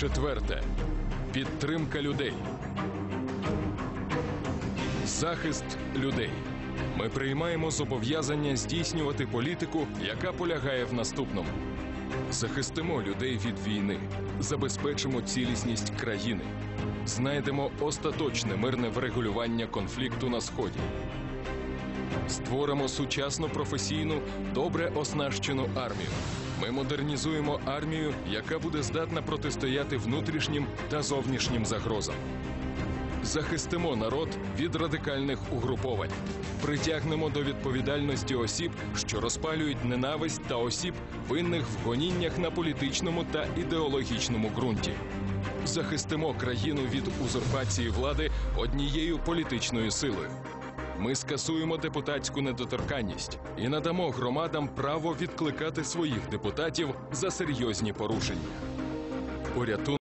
Четверте підтримка людей. Захист людей. Ми приймаємо зобов'язання здійснювати політику, яка полягає в наступному: захистимо людей від війни, забезпечимо цілісність країни, знайдемо остаточне мирне врегулювання конфлікту на сході. Створимо сучасну професійну, добре оснащену армію. Ми модернізуємо армію, яка буде здатна протистояти внутрішнім та зовнішнім загрозам. Захистимо народ від радикальних угруповань, притягнемо до відповідальності осіб, що розпалюють ненависть та осіб, винних в гоніннях на політичному та ідеологічному ґрунті. Захистимо країну від узурпації влади однією політичною силою. Ми скасуємо депутатську недоторканність і надамо громадам право відкликати своїх депутатів за серйозні порушення.